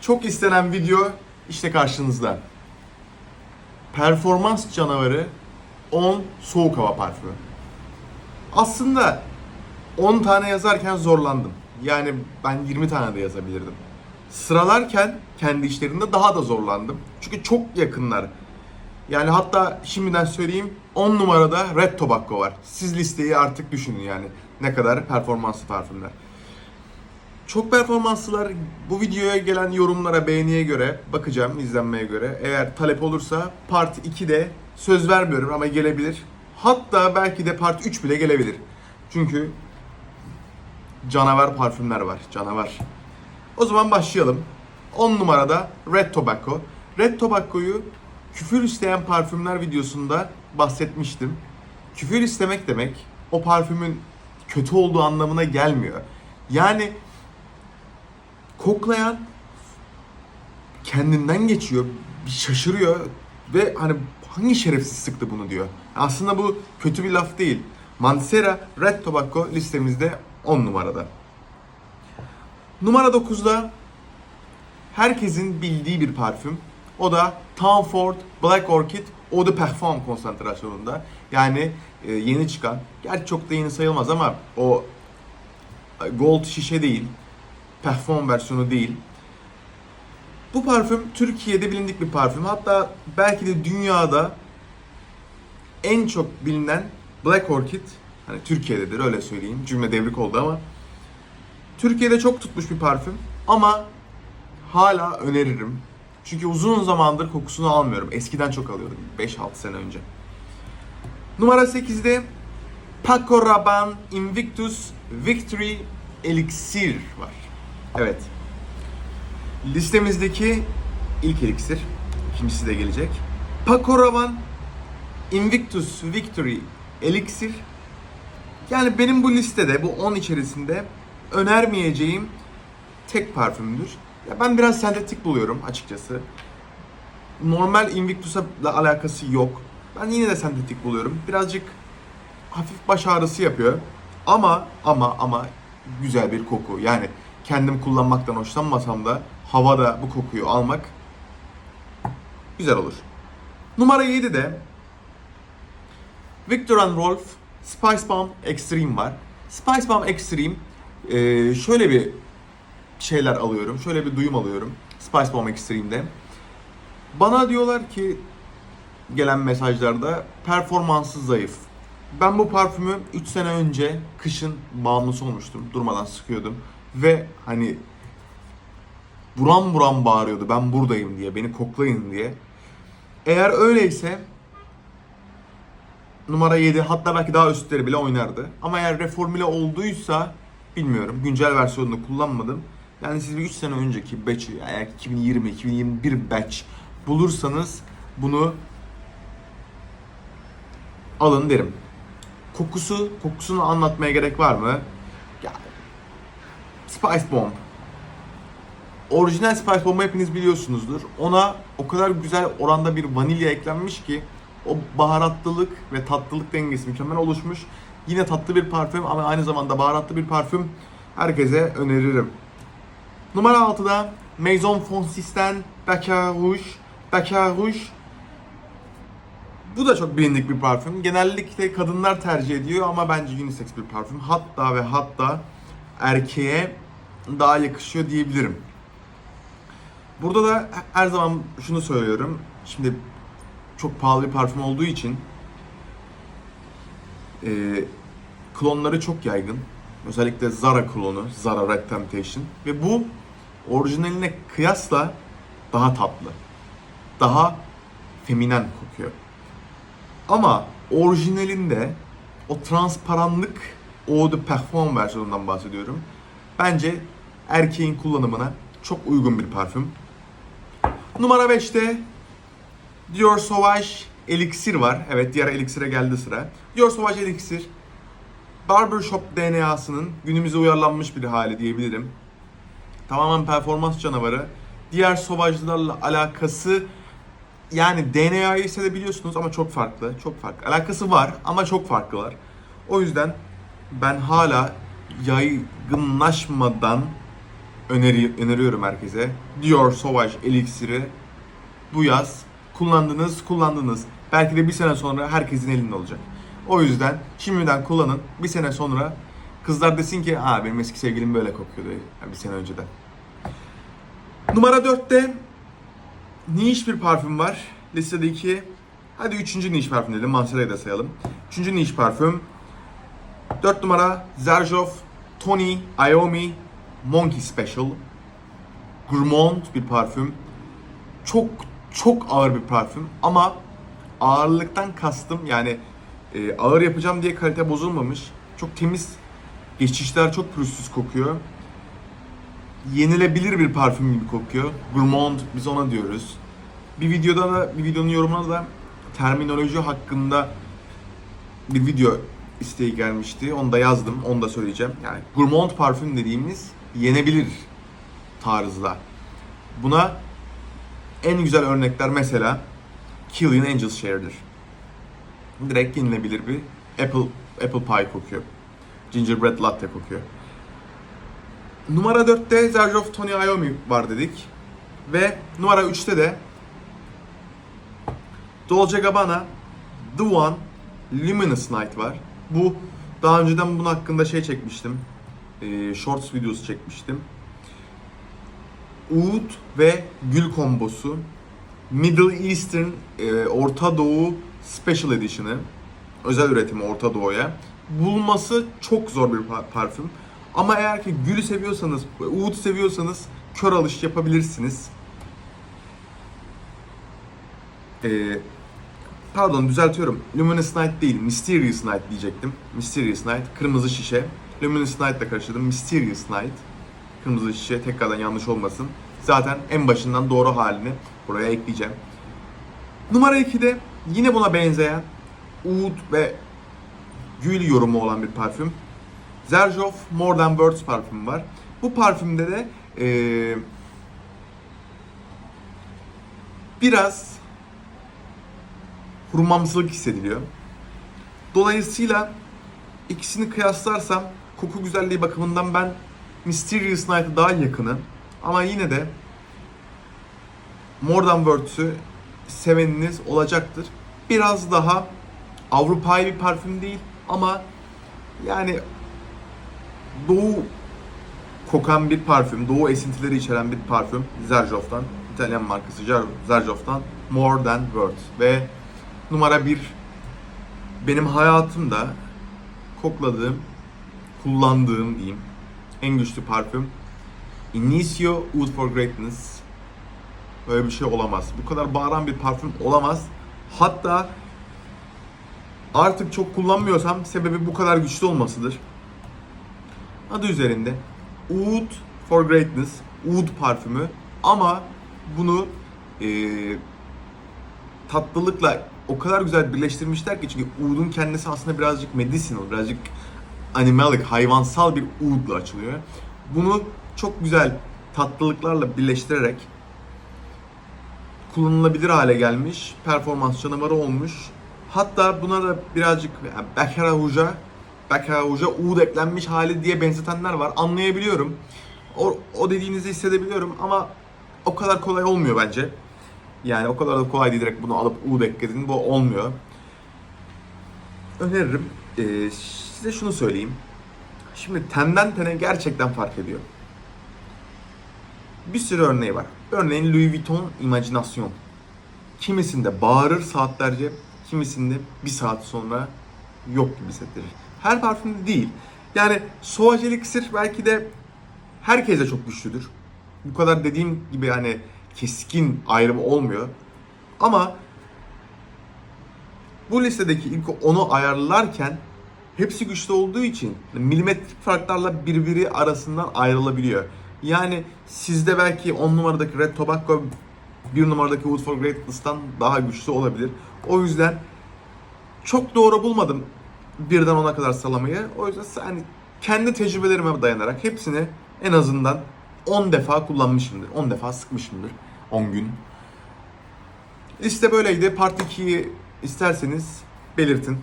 Çok istenen video işte karşınızda. Performans canavarı 10 soğuk hava parfümü. Aslında 10 tane yazarken zorlandım. Yani ben 20 tane de yazabilirdim. Sıralarken kendi işlerinde daha da zorlandım. Çünkü çok yakınlar. Yani hatta şimdiden söyleyeyim 10 numarada Red Tobacco var. Siz listeyi artık düşünün yani ne kadar performanslı parfümler. Çok performanslılar bu videoya gelen yorumlara, beğeniye göre bakacağım, izlenmeye göre. Eğer talep olursa Part 2'de söz vermiyorum ama gelebilir. Hatta belki de Part 3 bile gelebilir. Çünkü canavar parfümler var, canavar. O zaman başlayalım. 10 numarada Red Tobacco. Red Tobacco'yu küfür isteyen parfümler videosunda bahsetmiştim. Küfür istemek demek o parfümün kötü olduğu anlamına gelmiyor. Yani koklayan kendinden geçiyor, bir şaşırıyor ve hani hangi şerefsiz sıktı bunu diyor. Aslında bu kötü bir laf değil. Mancera Red Tobacco listemizde 10 numarada. Numara 9'da herkesin bildiği bir parfüm. O da Tom Ford Black Orchid Eau de Parfum konsantrasyonunda. Yani e, yeni çıkan, gerçi çok da yeni sayılmaz ama o e, gold şişe değil, parfüm versiyonu değil. Bu parfüm Türkiye'de bilindik bir parfüm. Hatta belki de dünyada en çok bilinen Black Orchid, hani Türkiye'dedir öyle söyleyeyim. Cümle devrik oldu ama Türkiye'de çok tutmuş bir parfüm ama hala öneririm. Çünkü uzun zamandır kokusunu almıyorum. Eskiden çok alıyordum. 5-6 sene önce. Numara 8'de Paco Rabanne Invictus Victory Elixir var. Evet. Listemizdeki ilk eliksir. İkincisi de gelecek. Paco Rabanne Invictus Victory Elixir. Yani benim bu listede, bu 10 içerisinde önermeyeceğim tek parfümdür. Ya ben biraz sentetik buluyorum açıkçası. Normal Invictus'la alakası yok. Ben yine de sentetik buluyorum. Birazcık hafif baş ağrısı yapıyor. Ama ama ama güzel bir koku. Yani kendim kullanmaktan hoşlanmasam da havada bu kokuyu almak güzel olur. Numara 7'de Victor and Rolf Spice Bomb Extreme var. Spice Bomb Extreme e, şöyle bir şeyler alıyorum. Şöyle bir duyum alıyorum. Spice Bomb Extreme'de. Bana diyorlar ki gelen mesajlarda performansı zayıf. Ben bu parfümü 3 sene önce kışın bağımlısı olmuştum. Durmadan sıkıyordum. Ve hani buram buram bağırıyordu ben buradayım diye, beni koklayın diye. Eğer öyleyse numara 7 hatta belki daha üstleri bile oynardı. Ama eğer reformüle olduysa bilmiyorum. Güncel versiyonunu kullanmadım. Yani siz bir 3 sene önceki batch'i eğer 2020-2021 batch bulursanız bunu alın derim. Kokusu, kokusunu anlatmaya gerek var mı? Spice Bomb. Orijinal Spice Bomb'u hepiniz biliyorsunuzdur. Ona o kadar güzel oranda bir vanilya eklenmiş ki o baharatlılık ve tatlılık dengesi mükemmel oluşmuş. Yine tatlı bir parfüm ama aynı zamanda baharatlı bir parfüm. Herkese öneririm. Numara 6'da Maison Francis'ten Baccarat Rouge. Baccarat Rouge bu da çok bilindik bir parfüm. Genellikle kadınlar tercih ediyor ama bence unisex bir parfüm. Hatta ve hatta erkeğe daha yakışıyor diyebilirim. Burada da her zaman şunu söylüyorum. Şimdi çok pahalı bir parfüm olduğu için e, klonları çok yaygın. Özellikle Zara klonu, Zara Red Temptation. Ve bu orijinaline kıyasla daha tatlı. Daha feminen kokuyor. Ama orijinalinde o transparanlık Eau de Parfum versiyonundan bahsediyorum. Bence erkeğin kullanımına çok uygun bir parfüm. Numara 5'te Dior Sauvage Elixir var. Evet diğer Elixir'e geldi sıra. Dior Sauvage Elixir Barbershop DNA'sının günümüze uyarlanmış bir hali diyebilirim. Tamamen performans canavarı. Diğer Sauvage'larla alakası yani DNA'yı hissedebiliyorsunuz ama çok farklı. Çok farklı. Alakası var ama çok farklılar. O yüzden ben hala yaygınlaşmadan öneri, öneriyorum herkese. Dior Sauvage Elixir'i bu yaz kullandınız, kullandınız. Belki de bir sene sonra herkesin elinde olacak. O yüzden şimdiden kullanın. Bir sene sonra kızlar desin ki Aa, benim eski sevgilim böyle kokuyordu bir sene önceden. Numara 4'te niche bir parfüm var. Listedeki hadi üçüncü niche parfüm dedim. Mansera'yı da sayalım. Üçüncü niche parfüm 4 numara Zarjov Tony Iommi Monkey Special. Gourmand bir parfüm. Çok çok ağır bir parfüm ama ağırlıktan kastım yani e, ağır yapacağım diye kalite bozulmamış. Çok temiz. Geçişler çok pürüzsüz kokuyor. Yenilebilir bir parfüm gibi kokuyor. Gourmand biz ona diyoruz. Bir videoda da bir videonun yorumuna da terminoloji hakkında bir video isteği gelmişti. Onu da yazdım. Onu da söyleyeceğim. Yani gourmand parfüm dediğimiz yenebilir tarzda. Buna en güzel örnekler mesela Killian Angel Share'dir. Direkt yenilebilir bir apple apple pie kokuyor. Gingerbread latte kokuyor. Numara 4'te Zarjov Tony Iommi var dedik. Ve numara 3'te de Dolce Gabbana The One Luminous Night var. Bu daha önceden bunun hakkında şey çekmiştim. Ee, shorts videosu çekmiştim. Oud ve gül kombosu. Middle Eastern e, Orta Doğu Special Edition'ı. Özel üretimi Orta Doğu'ya. Bulması çok zor bir par- parfüm. Ama eğer ki gülü seviyorsanız, Oud seviyorsanız kör alış yapabilirsiniz. Ee, pardon düzeltiyorum. Luminous Night değil, Mysterious Night diyecektim. Mysterious Night, kırmızı şişe. Luminous Night ile karıştırdım. Mysterious Night. Kırmızı şişe tekrardan yanlış olmasın. Zaten en başından doğru halini buraya ekleyeceğim. Numara 2'de yine buna benzeyen Oud ve gül yorumu olan bir parfüm. Zerjoff More Than Words parfümü var. Bu parfümde de eee, biraz hurmamsılık hissediliyor. Dolayısıyla ikisini kıyaslarsam koku güzelliği bakımından ben Mysterious Night'a daha yakınım. Ama yine de More Than Words'ü seveniniz olacaktır. Biraz daha Avrupa'yı bir parfüm değil ama yani doğu kokan bir parfüm, doğu esintileri içeren bir parfüm Zerjoff'tan, İtalyan markası Zer- Zerjoff'tan More Than Words ve numara bir benim hayatımda kokladığım, kullandığım diyeyim en güçlü parfüm Inicio Oud for Greatness Böyle bir şey olamaz. Bu kadar bağıran bir parfüm olamaz. Hatta artık çok kullanmıyorsam sebebi bu kadar güçlü olmasıdır. Adı üzerinde Oud for Greatness, Oud parfümü ama bunu eee, tatlılıkla o kadar güzel birleştirmişler ki çünkü Oud'un kendisi aslında birazcık medicinal, birazcık animalic, hayvansal bir Oud'la açılıyor. Bunu çok güzel tatlılıklarla birleştirerek kullanılabilir hale gelmiş, performans canavarı olmuş. Hatta buna da birazcık yani Baccarat Rouge'a, Baccarat Rouge'a Oud eklenmiş hali diye benzetenler var. Anlayabiliyorum. O, o dediğinizi hissedebiliyorum ama o kadar kolay olmuyor bence. Yani o kadar da kolay değil direkt bunu alıp Oud ekledin. Bu olmuyor. Öneririm. Ee, size şunu söyleyeyim. Şimdi tenden tene gerçekten fark ediyor. Bir sürü örneği var. Örneğin Louis Vuitton Imagination. Kimisinde bağırır saatlerce, kimisinde bir saat sonra yok gibi hissettirir. Her parfümde değil. Yani Sauvage Elixir belki de herkese çok güçlüdür. Bu kadar dediğim gibi hani keskin ayrımı olmuyor. Ama bu listedeki ilk onu ayarlarken hepsi güçlü olduğu için milimetrik farklarla birbiri arasından ayrılabiliyor. Yani sizde belki 10 numaradaki Red Tobacco 1 numaradaki Wood for Greatness'tan daha güçlü olabilir. O yüzden çok doğru bulmadım birden ona kadar salamayı. O yüzden hani kendi tecrübelerime dayanarak hepsini en azından 10 defa kullanmışımdır. 10 defa sıkmışımdır. 10 gün. Liste böyleydi. Part 2'yi isterseniz belirtin.